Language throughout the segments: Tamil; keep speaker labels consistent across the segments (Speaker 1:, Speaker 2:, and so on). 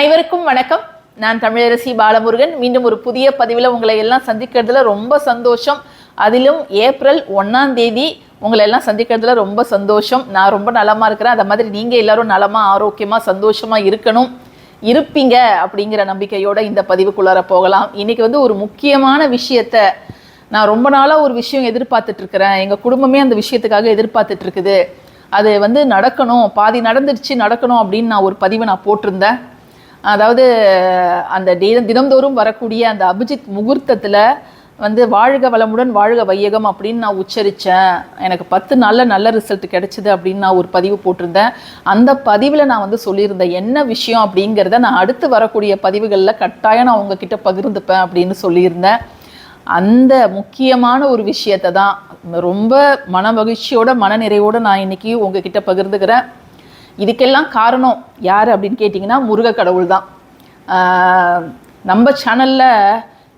Speaker 1: அனைவருக்கும் வணக்கம். நான் தமிழரசி பாலமுருகன். மீண்டும் ஒரு புதிய பதிவில் உங்களை எல்லாம் சந்திக்கிறதுல ரொம்ப சந்தோஷம். அதிலும் ஏப்ரல் ஒன்றாம் தேதி உங்களை எல்லாம் சந்திக்கிறதுல ரொம்ப சந்தோஷம். நான் ரொம்ப நலமாக இருக்கிறேன். அதை மாதிரி நீங்கள் எல்லாரும் நலமாக ஆரோக்கியமாக சந்தோஷமாக இருக்கணும். இருப்பீங்க அப்படிங்கிற நம்பிக்கையோட இந்த பதிவுக்குள்ளார போகலாம். இன்றைக்கி வந்து ஒரு முக்கியமான விஷயத்த நான் ரொம்ப நாளாக ஒரு விஷயம் எதிர்பார்த்துட்ருக்குறேன் எங்கள் குடும்பமே அந்த விஷயத்துக்காக எதிர்பார்த்துட்ருக்குது அது வந்து நடக்கணும். பாதி நடந்துடுச்சு நடக்கணும் அப்படின்னு நான் ஒரு பதிவை நான் போட்டிருந்தேன். அதாவது அந்த தினம் தினம்தோறும் வரக்கூடிய அந்த அபிஜித் முகூர்த்தத்தில் வந்து வாழ்க வளமுடன் வாழ்க வையகம் அப்படின்னு நான் உச்சரித்தேன் எனக்கு பத்து நாளில் நல்ல ரிசல்ட் கிடைச்சிது அப்படின்னு நான் ஒரு பதிவு போட்டிருந்தேன். அந்த பதிவில் நான் வந்து சொல்லியிருந்தேன் என்ன விஷயம் அப்படிங்கிறத நான் அடுத்து வரக்கூடிய பதிவுகளில் கட்டாயம் நான் உங்ககிட்ட பகிர்ந்துப்பேன் அப்படின்னு சொல்லியிருந்தேன். அந்த முக்கியமான ஒரு விஷயத்தை தான் ரொம்ப மன மகிழ்ச்சியோட மனநிறைவோடு நான் இன்னைக்கு உங்ககிட்ட பகிர்ந்துக்கிறேன். இதுக்கெல்லாம் காரணம் யார் அப்படின்னு கேட்டிங்கன்னா முருக கடவுள் தான். நம்ம சேனலில்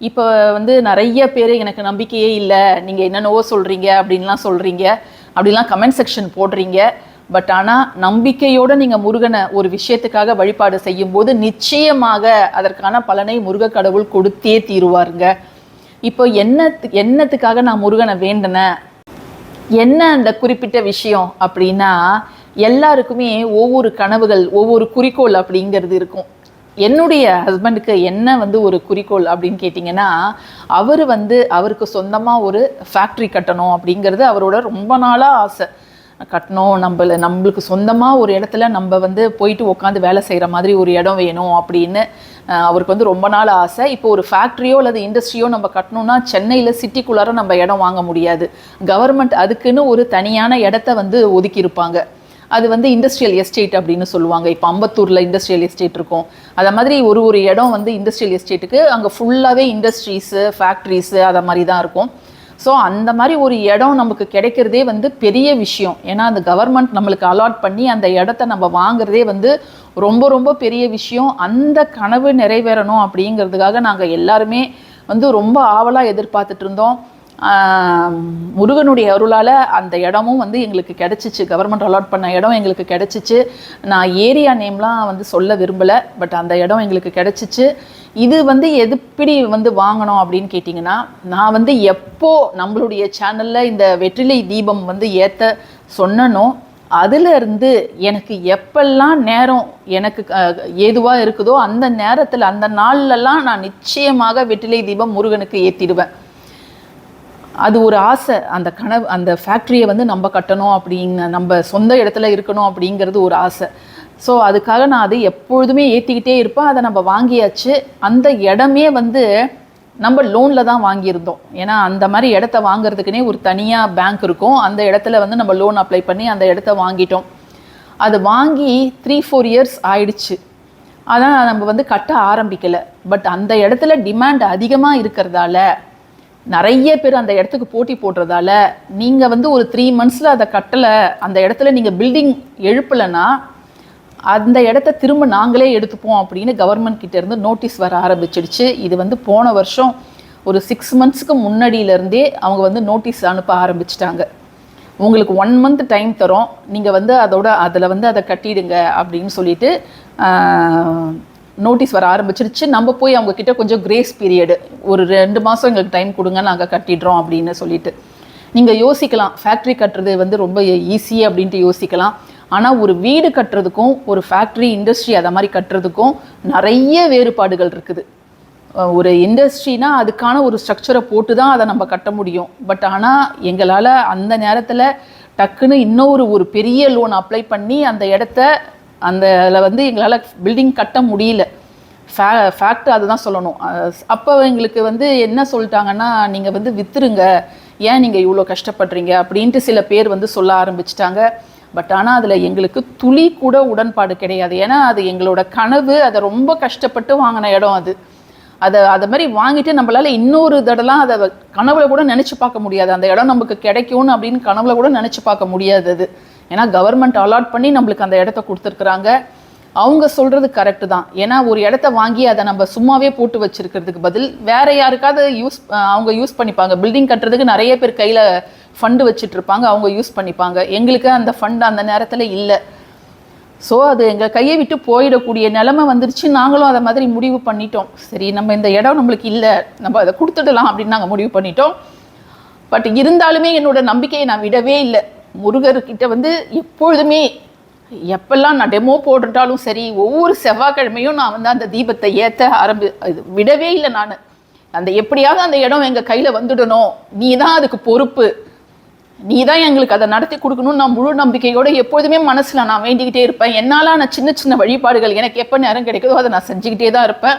Speaker 1: இப்போ வந்து நிறைய பேர் எனக்கு நம்பிக்கையே இல்லை. நீங்கள் என்னென்னவோ சொல்கிறீங்க அப்படின்லாம் சொல்கிறீங்க அப்படிலாம் கமெண்ட் செக்ஷன் போடுறீங்க. பட் ஆனால் நம்பிக்கையோடு நீங்கள் முருகனை ஒரு விஷயத்துக்காக வழிபாடு செய்யும்போது நிச்சயமாக அதற்கான பலனை முருக கடவுள் கொடுத்தே தீருவாருங்க. இப்போ என்ன என்னத்துக்காக நான் முருகனை வேண்டினேன்? என்ன அந்த குறிப்பிட்ட விஷயம் அப்படின்னா எல்லாருக்குமே ஒவ்வொரு கனவுகள் ஒவ்வொரு குறிக்கோள் அப்படிங்கிறது இருக்கும். என்னுடைய ஹஸ்பண்டுக்கு என்ன வந்து ஒரு குறிக்கோள் அப்படின்னு கேட்டிங்கன்னா அவர் வந்து அவருக்கு சொந்தமாக ஒரு ஃபேக்ட்ரி கட்டணும் அப்படிங்கிறது அவரோட ரொம்ப நாளாக ஆசை. கட்டணும் நம்மள நம்மளுக்கு சொந்தமாக ஒரு இடத்துல நம்ம வந்து போயிட்டு உட்காந்து வேலை செய்கிற மாதிரி ஒரு இடம் வேணும் அப்படின்னு அவருக்கு வந்து ரொம்ப நாள் ஆசை. இப்போ ஒரு ஃபேக்ட்ரியோ அல்லது இண்டஸ்ட்ரியோ நம்ம கட்டணும்னா சென்னையில் சிட்டிக்குள்ளார நம்ம இடம் வாங்க முடியாது. கவர்மெண்ட் அதுக்குன்னு ஒரு தனியான இடத்த வந்து ஒதுக்கியிருப்பாங்க. அது வந்து இண்டஸ்ட்ரியல் எஸ்டேட் அப்படின்னு சொல்லுவாங்க. இப்போ அம்பத்தூரில் இண்டஸ்ட்ரியல் எஸ்டேட் இருக்கும். அதை மாதிரி ஒரு ஒரு இடம் வந்து இண்டஸ்ட்ரியல் எஸ்டேட்டுக்கு அங்கே ஃபுல்லாகவே இண்டஸ்ட்ரீஸு ஃபேக்ட்ரிஸு அதை மாதிரி தான் இருக்கும். ஸோ அந்த மாதிரி ஒரு இடம் நமக்கு கிடைக்கிறதே வந்து பெரிய விஷயம். ஏன்னா அந்த கவர்மெண்ட் நம்மளுக்கு அலாட் பண்ணி அந்த இடத்த நம்ம வாங்குறதே வந்து ரொம்ப ரொம்ப பெரிய விஷயம். அந்த கனவு நிறைவேறணும் அப்படிங்கிறதுக்காக நாங்கள் எல்லாருமே வந்து ரொம்ப ஆவலாக எதிர்பார்த்துட்டு இருந்தோம். முருகனுடைய அருளால் அந்த இடமும் வந்து எங்களுக்கு கிடச்சிச்சு. கவர்மெண்ட் அலாட் பண்ண இடம் எங்களுக்கு கிடச்சிச்சு. நான் ஏரியா நேம்லாம் வந்து சொல்ல விரும்பலை பட் அந்த இடம் எங்களுக்கு கிடச்சிச்சு. இது வந்து எதுப்படி வந்து வாங்கணும் அப்படின்னு கேட்டிங்கன்னா நான் வந்து எப்போ நம்மளுடைய சேனலில் இந்த வெற்றிலை தீபம் வந்து ஏற்ற சொன்னனோ அதிலிருந்து எனக்கு எப்பெல்லாம் நேரம் எனக்கு ஏதுவாக இருக்குதோ அந்த நேரத்தில் அந்த நாள்லலாம் நான் நிச்சயமாக வெற்றிலை தீபம் முருகனுக்கு ஏற்றிடுவேன் அது ஒரு ஆசை. அந்த கனவு அந்த ஃபேக்ட்ரியை வந்து நம்ம கட்டணும் அப்படிங்க நம்ம சொந்த இடத்துல இருக்கணும் அப்படிங்கிறது ஒரு ஆசை. ஸோ அதுக்காக நான் அதை எப்பொழுதுமே ஏற்றிக்கிட்டே இருப்பேன். அதை நம்ம வாங்கியாச்சு. அந்த இடமே வந்து நம்ம லோனில் தான் வாங்கியிருந்தோம். ஏன்னா அந்த மாதிரி இடத்த வாங்குறதுக்குனே ஒரு தனியாக பேங்க் இருக்கும். அந்த இடத்துல வந்து நம்ம லோன் அப்ளை பண்ணி அந்த இடத்த வாங்கிட்டோம். அது வாங்கி த்ரீ ஃபோர் இயர்ஸ் ஆயிடுச்சு. ஆனால் நம்ம வந்து கட்ட ஆரம்பிக்கலை. பட் அந்த இடத்துல டிமாண்ட் அதிகமாக இருக்கிறதால நிறைய பேர் அந்த இடத்துக்கு போட்டி போடுறதால நீங்கள் வந்து ஒரு த்ரீ மந்த்ஸில் அதை கட்டலை அந்த இடத்துல நீங்கள் பில்டிங் எழுப்பலைன்னா அந்த இடத்த திரும்ப நாங்களே எடுத்துப்போம் அப்படின்னு கவர்மெண்ட் கிட்டேருந்து நோட்டீஸ் வர ஆரம்பிச்சிடுச்சு. இது வந்து போன வருஷம் ஒரு சிக்ஸ் மந்த்ஸ்க்கு முன்னாடியிலேருந்தே அவங்க வந்து நோட்டீஸ் அனுப்ப ஆரம்பிச்சிட்டாங்க. உங்களுக்கு ஒன் மந்த் டைம் தரோம். நீங்கள் வந்து அதோட அதில் வந்து அதை கட்டிடுங்க அப்படின்னு சொல்லிட்டு நோட்டீஸ் வர ஆரம்பிச்சிருச்சு. நம்ம போய் அவங்க கிட்ட கொஞ்சம் கிரேஸ் பீரியடு ஒரு ரெண்டு மாதம் எங்களுக்கு டைம் கொடுங்க நாங்கள் கட்டிடுறோம் அப்படின்னு சொல்லிட்டு. நீங்கள் யோசிக்கலாம். ஃபேக்ட்ரி கட்டுறது வந்து ரொம்ப ஈஸி அப்படின்ட்டு யோசிக்கலாம். ஆனால் ஒரு வீடு கட்டுறதுக்கும் ஒரு ஃபேக்ட்ரி இண்டஸ்ட்ரி அதை மாதிரி கட்டுறதுக்கும் நிறைய வேறுபாடுகள் இருக்குது. ஒரு இண்டஸ்ட்ரினா அதுக்கான ஒரு ஸ்ட்ரக்சரை போட்டு தான் அதை நம்ம கட்ட முடியும். பட் ஆனால் எங்களால் அந்த நேரத்தில் டக்குன்னு இன்னொரு ஒரு பெரிய லோன் அப்ளை பண்ணி அந்த இடத்த அந்த அதில் வந்து எங்களால் பில்டிங் கட்ட முடியல. ஃபே ஃபேக்ட் அதுதான் சொல்லணும். அப்போ எங்களுக்கு வந்து என்ன சொல்லிட்டாங்கன்னா நீங்கள் வந்து வித்துருங்க. ஏன் நீங்கள் இவ்வளோ கஷ்டப்படுறீங்க? அப்படின்ட்டு சில பேர் வந்து சொல்ல ஆரம்பிச்சிட்டாங்க. பட் ஆனால் அதில் எங்களுக்கு துளி கூட உடன்பாடு கிடையாது. ஏன்னா அது எங்களோட கனவு. அதை ரொம்ப கஷ்டப்பட்டு வாங்கின இடம் அது. அதை அதை மாதிரி வாங்கிட்டு நம்மளால் இன்னொரு தடலாம் அதை கனவுல கூட நினச்சி பார்க்க முடியாது. அந்த இடம் நமக்கு கிடைக்கும்னு அப்படின்னு கனவுல கூட நினச்சி பார்க்க முடியாது அது. ஏன்னா கவர்மெண்ட் அலாட் பண்ணி நம்மளுக்கு அந்த இடத்த கொடுத்துருக்குறாங்க. அவங்க சொல்கிறது கரெக்டு தான். ஏன்னா ஒரு இடத்த வாங்கி அதை நம்ம சும்மாவே போட்டு வச்சுருக்கிறதுக்கு பதில் வேறு யாருக்காவது யூஸ் அவங்க யூஸ் பண்ணிப்பாங்க. பில்டிங் கட்டுறதுக்கு நிறைய பேர் கையில் ஃபண்டு வச்சுட்ருப்பாங்க அவங்க யூஸ் பண்ணிப்பாங்க. எங்களுக்கு அந்த ஃபண்ட் அந்த நேரத்தில் இல்லை. ஸோ அது எங்கள் கையை விட்டு போயிடக்கூடிய நிலமை வந்துருச்சு. நாங்களும் அதை மாதிரி முடிவு பண்ணிட்டோம். சரி நம்ம இந்த இடம் நம்மளுக்கு இல்லை. நம்ம அதை கொடுத்துடலாம் அப்படின்னு நாங்கள் முடிவு பண்ணிட்டோம். பட் இருந்தாலுமே என்னோட நம்பிக்கையை நான் விடவே இல்லை. முருகர்கிட்ட வந்து எப்பொழுதுமே எப்பெல்லாம் நான் டெமோ போட்டுட்டாலும் சரி ஒவ்வொரு செவ்வாய்க்கிழமையும் நான் வந்து அந்த தீபத்தை ஏற்ற ஆரம்பி இது விடவே இல்லை நான். அந்த எப்படியாவது அந்த இடம் எங்கள் கையில் வந்துடணும். நீ தான் அதுக்கு பொறுப்பு. நீ தான் எங்களுக்கு அதை நடத்தி கொடுக்கணும்னு நான் முழு நம்பிக்கையோடு எப்பொழுதுமே மனசில் நான் வேண்டிக்கிட்டே இருப்பேன். என்னால் நான் சின்ன சின்ன வழிபாடுகள் எனக்கு எப்போ நேரம் கிடைக்குதோ அதை நான் செஞ்சுக்கிட்டே தான் இருப்பேன்.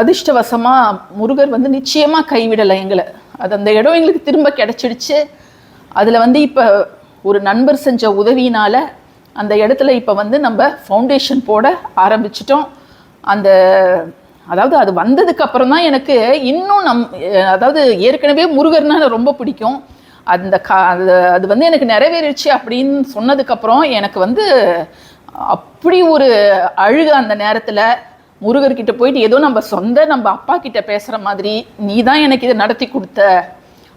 Speaker 1: அதிர்ஷ்டவசமாக முருகர் வந்து நிச்சயமாக கைவிடலை எங்களை. அது அந்த இடம் எங்களுக்கு திரும்ப கிடச்சிடுச்சு. அதில் வந்து இப்போ ஒரு நண்பர் செஞ்ச உதவியினால் அந்த இடத்துல இப்போ வந்து நம்ம ஃபவுண்டேஷன் போட ஆரம்பிச்சிட்டோம். அந்த அதாவது அது வந்ததுக்கு அப்புறம் தான் எனக்கு இன்னும் நம் அதாவது ஏற்கனவே முருகர்னால் ரொம்ப பிடிக்கும். அந்த கா அது அது வந்து எனக்கு நிறைவேறிச்சு அப்படின்னு சொன்னதுக்கப்புறம் எனக்கு வந்து அப்படி ஒரு அழுக அந்த நேரத்தில் முருகர்கிட்ட போயிட்டு ஏதோ நம்ம சொந்த நம்ம அப்பா கிட்ட பேசுகிற மாதிரி நீ தான் எனக்கு இதை நடத்தி கொடுத்த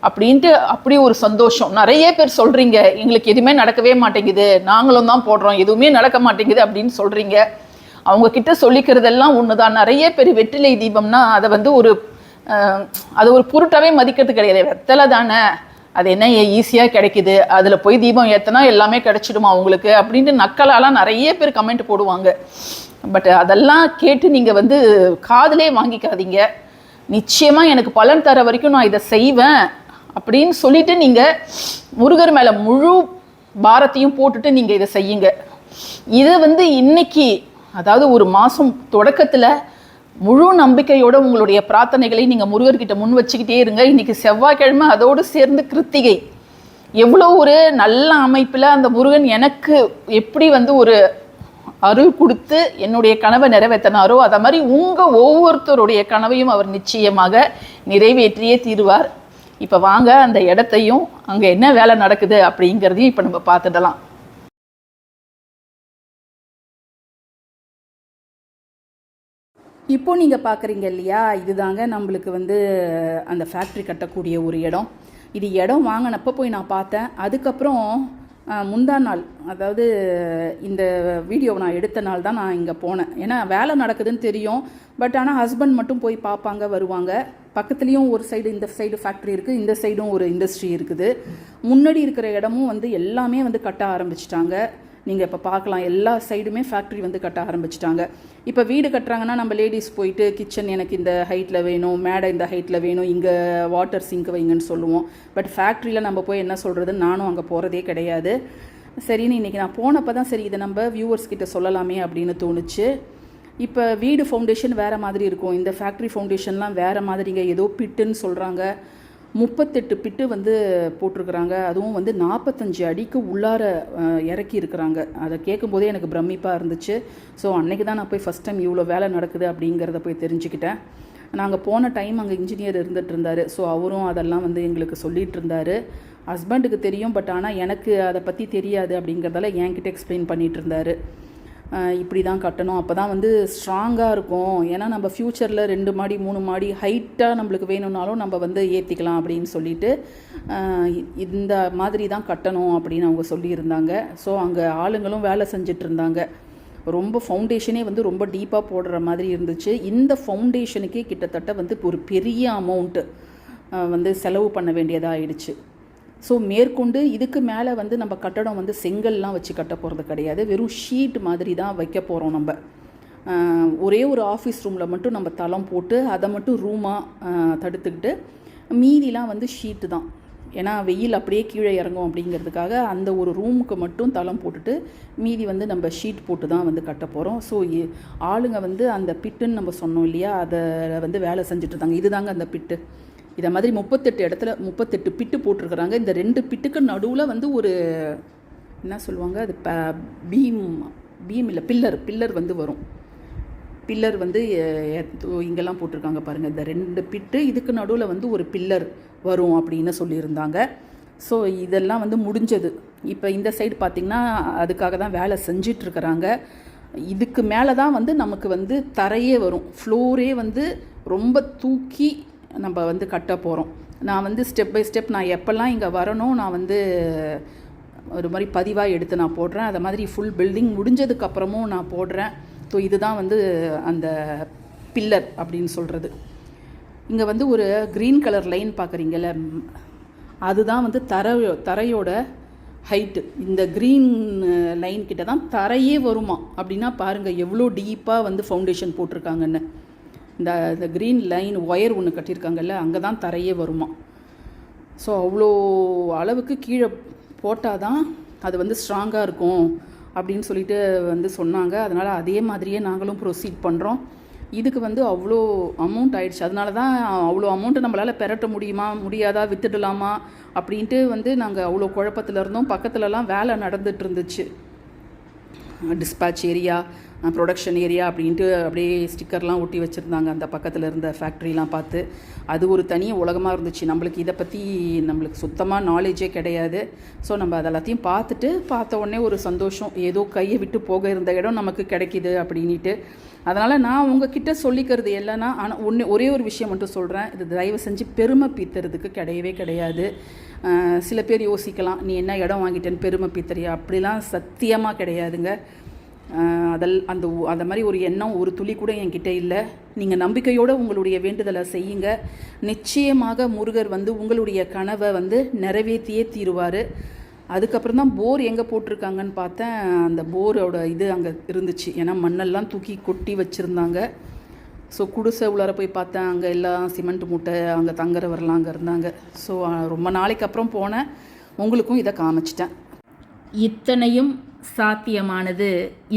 Speaker 1: அப்படின்ட்டு அப்படி ஒரு சந்தோஷம். நிறைய பேர் சொல்கிறீங்க எங்களுக்கு எதுவுமே நடக்கவே மாட்டேங்குது நாங்களும் தான் போடுறோம் எதுவுமே நடக்க மாட்டேங்குது அப்படின்னு சொல்கிறீங்க அவங்க கிட்ட சொல்லிக்கிறதெல்லாம் ஒன்று தான் நிறைய பேர் வெற்றிலை தீபம்னா அதை வந்து ஒரு அது ஒரு பொருட்டாவே மதிக்கிறது கிடையாது. வெத்தலை தானே அது என்ன ஈஸியாக கிடைக்குது? அதில் போய் தீபம் ஏற்றினா எல்லாமே கிடைச்சிடுமா உங்களுக்கு? அப்படின்ட்டு நக்கலாலாம் நிறைய பேர் கமெண்ட் போடுவாங்க. பட் அதெல்லாம் கேட்டு நீங்கள் வந்து காதலே வாங்கிக்காதீங்க. நிச்சயமாக எனக்கு பலன் தர வரைக்கும் நான் இதை செய்வேன். அப்படின்னு சொல்லிட்டு நீங்கள் முருகர் மேலே முழு பாரத்தையும் போட்டுட்டு நீங்கள் இதை செய்யுங்க. இது வந்து இன்னைக்கு அதாவது ஒரு மாதம் தொடக்கத்தில் முழு நம்பிக்கையோட உங்களுடைய பிரார்த்தனைகளை நீங்கள் முருகர்கிட்ட முன் வச்சுக்கிட்டே இருங்க. இன்னைக்கு செவ்வாய்க்கிழமை அதோடு சேர்ந்து கிருத்திகை. எவ்வளோ ஒரு நல்ல அமைப்பில் அந்த முருகன் எனக்கு எப்படி வந்து ஒரு அருள் கொடுத்து என்னுடைய கனவை நிறைவேற்றினாரோ அதை மாதிரி உங்கள் ஒவ்வொருத்தருடைய கனவையும் அவர் நிச்சயமாக நிறைவேற்றியே தீருவார். இப்போ வாங்க அந்த இடத்தையும் அங்கே என்ன வேலை நடக்குது அப்படிங்கிறதையும் இப்போ நம்ம பார்த்துடலாம்.
Speaker 2: இப்போ நீங்கள் பார்க்குறீங்க இல்லையா இதுதாங்க நம்மளுக்கு வந்து அந்த ஃபேக்ட்ரி கட்டக்கூடிய ஒரு இடம். இது இடம் வாங்கினப்போ போய் நான் பார்த்தேன். அதுக்கப்புறம் முந்தா நாள் அதாவது இந்த வீடியோவை நான் எடுத்த நாள் தான் நான் இங்கே போனேன். ஏன்னா வேலை நடக்குதுன்னு தெரியும். பட் ஆனால் ஹஸ்பண்ட் மட்டும் போய் பார்ப்பாங்க வருவாங்க. பக்கத்துலேயும் ஒரு சைடு இந்த சைடு ஃபேக்ட்ரி இருக்குது இந்த சைடும் ஒரு இண்டஸ்ட்ரி இருக்குது. முன்னாடி இருக்கிற இடமும் வந்து எல்லாமே வந்து கட்ட ஆரம்பிச்சிட்டாங்க. நீங்கள் இப்போ பார்க்கலாம் எல்லா சைடுமே ஃபேக்ட்ரி வந்து கட்ட ஆரம்பிச்சிட்டாங்க. இப்போ வீடு கட்டுறாங்கன்னா நம்ம லேடிஸ் போயிட்டு கிச்சன் எனக்கு இந்த ஹைட்டில் வேணும் மேடை இந்த ஹைட்டில் வேணும் இங்கே வாட்டர் சிங்க் வைங்கன்னு சொல்லுவோம். பட் ஃபேக்ட்ரியில் நம்ம போய் என்ன சொல்கிறது நானும் அங்கே போகிறதே கிடையாது. சரின்னு இன்றைக்கி நான் போனப்போ தான் சரி இதை நம்ம வியூவர்ஸ் கிட்ட சொல்லலாமே அப்படின்னு தோணுச்சு. இப்போ வீடு ஃபவுண்டேஷன் வேறு மாதிரி இருக்கும். இந்த ஃபேக்ட்ரி ஃபவுண்டேஷன்லாம் வேறு மாதிரிங்க. ஏதோ பிட்டுன்னு சொல்கிறாங்க முப்பத்தெட்டு பிட்டு வந்து போட்டிருக்கிறாங்க. அதுவும் வந்து நாற்பத்தஞ்சு அடிக்கு உள்ளார இறக்கி இருக்கிறாங்க. அதை கேட்கும்போதே எனக்கு பிரமிப்பாக இருந்துச்சு. ஸோ அன்னைக்கு தான் நான் போய் ஃபஸ்ட் டைம் இவ்வளோ வேலை நடக்குது அப்படிங்கிறத போய் தெரிஞ்சுக்கிட்டேன். நாங்கள் போன டைம் அங்கே இன்ஜினியர் இருந்துகிட்டு இருந்தார். ஸோ அவரும் அதெல்லாம் வந்து எங்களுக்கு சொல்லிகிட்டு இருந்தார். ஹஸ்பண்டுக்கு தெரியும் பட் ஆனால் எனக்கு அதை பற்றி தெரியாது அப்படிங்கிறதால என்கிட்ட எக்ஸ்பிளைன் பண்ணிகிட்டு இருந்தார். இப்படி தான் கட்டணும். அப்போ தான் வந்து ஸ்ட்ராங்காக இருக்கும். ஏன்னா நம்ம ஃப்யூச்சரில் ரெண்டு மாடி மூணு மாடி ஹைட்டாக நம்மளுக்கு வேணும்னாலும் நம்ம வந்து ஏற்றிக்கலாம் அப்படின்னு சொல்லிட்டு இந்த மாதிரி தான் கட்டணும் அப்படின்னு அவங்க சொல்லியிருந்தாங்க. ஸோ அங்கே ஆளுங்களும் வேலை செஞ்சுட்டு இருந்தாங்க ரொம்ப ஃபவுண்டேஷனே வந்து ரொம்ப டீப்பாக போடுற மாதிரி இருந்துச்சு. இந்த ஃபவுண்டேஷனுக்கே கிட்டத்தட்ட வந்து ஒரு பெரிய அமௌண்ட்டு வந்து செலவு பண்ண வேண்டியதாக ஆயிடுச்சு. ஸோ மேற்கொண்டு இதுக்கு மேலே வந்து நம்ம கட்டடம் வந்து செங்கல்லாம் வச்சு கட்ட போகிறது கிடையாது. வெறும் ஷீட் மாதிரி தான் வைக்க போகிறோம் நம்ம. ஒரே ஒரு ஆஃபீஸ் ரூமில் மட்டும் நம்ம தளம் போட்டு அதை மட்டும் ரூமாக தடுத்துக்கிட்டு மீதிலாம் வந்து ஷீட்டு தான். ஏன்னா வெயில் அப்படியே கீழே இறங்கும் அப்படிங்கிறதுக்காக அந்த ஒரு ரூமுக்கு மட்டும் தளம் போட்டுட்டு மீதி வந்து நம்ம ஷீட் போட்டு தான் வந்து கட்ட போகிறோம் ஸோ ஆளுங்க வந்து அந்த பிட்டுன்னு நம்ம சொன்னோம் இல்லையா? அதை வந்து வேலை செஞ்சுட்டு இருந்தாங்க இதுதாங்க அந்த பிட்டு. இதை மாதிரி முப்பத்தெட்டு இடத்துல முப்பத்தெட்டு பிட்டு போட்டிருக்கிறாங்க. இந்த ரெண்டு பிட்டுக்கு நடுவில் வந்து ஒரு என்ன சொல்லுவாங்க? அது ப பீம் பீம் இல்லை பில்லர் பில்லர் வந்து வரும். பில்லர் வந்து இங்கெல்லாம் போட்டிருக்காங்க பாருங்கள் இந்த ரெண்டு பிட்டு இதுக்கு நடுவில் வந்து ஒரு பில்லர் வரும் அப்படின்னு சொல்லியிருந்தாங்க. ஸோ இதெல்லாம் வந்து முடிஞ்சது. இப்போ இந்த சைடு பார்த்திங்கன்னா அதுக்காக தான் வேலை செஞ்சிட்ருக்கிறாங்க. இதுக்கு மேலே தான் வந்து நமக்கு வந்து தரையே வரும். ஃப்ளோரே வந்து ரொம்ப தூக்கி நம்ம வந்து கட்ட போகிறோம் நான் வந்து ஸ்டெப் பை ஸ்டெப் நான் எப்போல்லாம் இங்கே வரணும் நான் வந்து ஒரு மாதிரி பதிவாக எடுத்து நான் போடுறேன். அதை மாதிரி ஃபுல் பில்டிங் முடிஞ்சதுக்கப்புறமும் நான் போடுறேன். ஸோ இதுதான் வந்து அந்த பில்லர் அப்படின்னு சொல்கிறது இங்கே வந்து ஒரு க்ரீன் கலர் லைன் பார்க்குறீங்கல்ல அதுதான் வந்து தர தரையோட ஹைட்டு இந்த க்ரீன் லைன் கிட்ட தான் தரையே வருமா? அப்படின்னா பாருங்கள் எவ்வளோ டீப்பாக வந்து ஃபவுண்டேஷன் போட்டிருக்காங்கன்னு. இந்த இந்த க்ரீன் லைன் ஒயர் ஒன்று கட்டியிருக்காங்கல்ல அங்கே தான் தரையே வருமா? ஸோ அவ்வளோ அளவுக்கு கீழே போட்டால் தான் அது வந்து ஸ்ட்ராங்காக இருக்கும் அப்படின்னு சொல்லிட்டு வந்து சொன்னாங்க. அதனால் அதே மாதிரியே நாங்களும் ப்ரொசீட் பண்ணுறோம் இதுக்கு வந்து அவ்வளோ அமௌண்ட் ஆயிடுச்சு. அதனால தான் அவ்வளோ அமௌண்ட்டை நம்மளால் பெரட்ட முடியுமா முடியாதா வித்துடலாமா அப்படின்ட்டு வந்து நாங்கள் அவ்வளோ குழப்பத்தில் இருந்தோம். பக்கத்துலலாம் வேலை நடந்துட்டு இருந்துச்சு. டிஸ்பேச் ஏரியா ப்ரொடக்ஷன் ஏரியா அப்படின்ட்டு அப்படியே ஸ்டிக்கர்லாம் ஒட்டி வச்சுருந்தாங்க அந்த பக்கத்தில் இருந்த ஃபேக்ட்ரிலாம் பார்த்து. அது ஒரு தனி உலகமாக இருந்துச்சு. நம்மளுக்கு இதை பற்றி நம்மளுக்கு சுத்தமாக நாலேஜே கிடையாது. ஸோ நம்ம அதெல்லாத்தையும் பார்த்துட்டு பார்த்த உடனே ஒரு சந்தோஷம். ஏதோ கையை விட்டு போக இருந்த இடம் நமக்கு கிடைக்கிது அப்படின்ட்டு அதனால் நான் உங்ககிட்ட சொல்லிக்கிறது இல்லைன்னா ஆனால் ஒன்று ஒரே ஒரு விஷயம் மட்டும் சொல்கிறேன் இது தயவு செஞ்சு பெருமை பீத்துறதுக்கு கிடையவே கிடையாது. சில பேர் யோசிக்கலாம் நீ என்ன இடம் வாங்கிட்டேன்னு பெருமை பீத்தறியா? அப்படிலாம் சத்தியமாக கிடையாதுங்க. அதல் அந்த அந்த மாதிரி ஒரு எண்ணம் ஒரு துளி கூட என்கிட்ட இல்லை. நீங்கள் நம்பிக்கையோடு உங்களுடைய வேண்டுதலை செய்யுங்க. நிச்சயமாக முருகர் வந்து உங்களுடைய கனவை வந்து நிறைவேற்றியே தீருவார். அதுக்கப்புறம் தான் போர் எங்கே போட்டிருக்காங்கன்னு பார்த்தேன். அந்த போரோட இது அங்கே இருந்துச்சு. ஏன்னா மண்ணெல்லாம் தூக்கி கொட்டி வச்சுருந்தாங்க. ஸோ குடிசை உள்ளார போய் பார்த்தேன். அங்கே எல்லாம் சிமெண்ட் மூட்டை அங்கே தங்குறவரெல்லாம் அங்கே இருந்தாங்க. ஸோ ரொம்ப நாளைக்கு அப்புறம் போனேன். உங்களுக்கும் இதை காமிச்சிட்டேன். இத்தனையும் சாத்தியமானது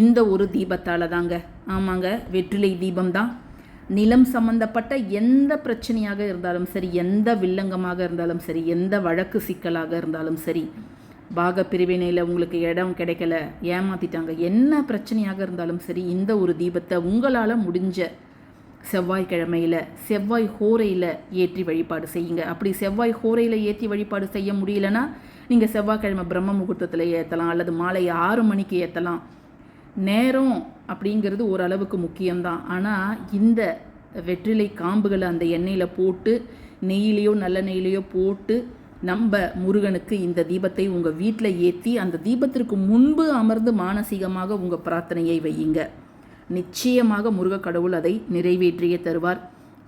Speaker 2: இந்த ஒரு தீபத்தால் தாங்க ஆமாங்க வெற்றிலை தீபம் தான் நிலம் சம்பந்தப்பட்ட எந்த பிரச்சனையாக இருந்தாலும் சரி எந்த வில்லங்கமாக இருந்தாலும் சரி எந்த வழக்கு சிக்கலாக இருந்தாலும் சரி பாக பிரிவினையில் உங்களுக்கு இடம் கிடைக்கல ஏமாத்திட்டாங்க. என்ன பிரச்சனையாக இருந்தாலும் சரி இந்த ஒரு தீபத்தை உங்களால் முடிஞ்ச செவ்வாய்க்கிழமையில் செவ்வாய் ஹோரையில் ஏற்றி வழிபாடு செய்யுங்க. அப்படி செவ்வாய் ஹோரையில் ஏற்றி வழிபாடு செய்ய முடியலன்னா நீங்கள் செவ்வாய்க்கிழமை பிரம்ம முகூர்த்தத்தில் ஏற்றலாம் அல்லது மாலை ஆறு மணிக்கு ஏற்றலாம் நேரம் அப்படிங்கிறது ஓரளவுக்கு முக்கியம்தான். ஆனால் இந்த வெற்றிலை காம்புகளை அந்த எண்ணெயில் போட்டு நெய்யிலையோ நல்ல நெய்யிலையோ போட்டு நம்ம முருகனுக்கு இந்த தீபத்தை உங்கள் வீட்டில் ஏற்றி அந்த தீபத்திற்கு முன்பு அமர்ந்து மானசீகமாக உங்கள் பிரார்த்தனையை வையுங்க. நிச்சயமாக முருக கடவுள் அதை நிறைவேற்றியே தருவார்.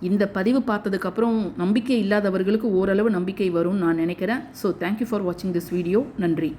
Speaker 2: இந்த பதிவு பார்த்ததுக்கப்புறம் நம்பிக்கை இல்லாதவர்களுக்கு ஓரளவு நம்பிக்கை வரும்னு நான் நினைக்கிறேன். ஸோ தேங்க்யூ ஃபார் வாட்சிங் திஸ் வீடியோ நன்றி.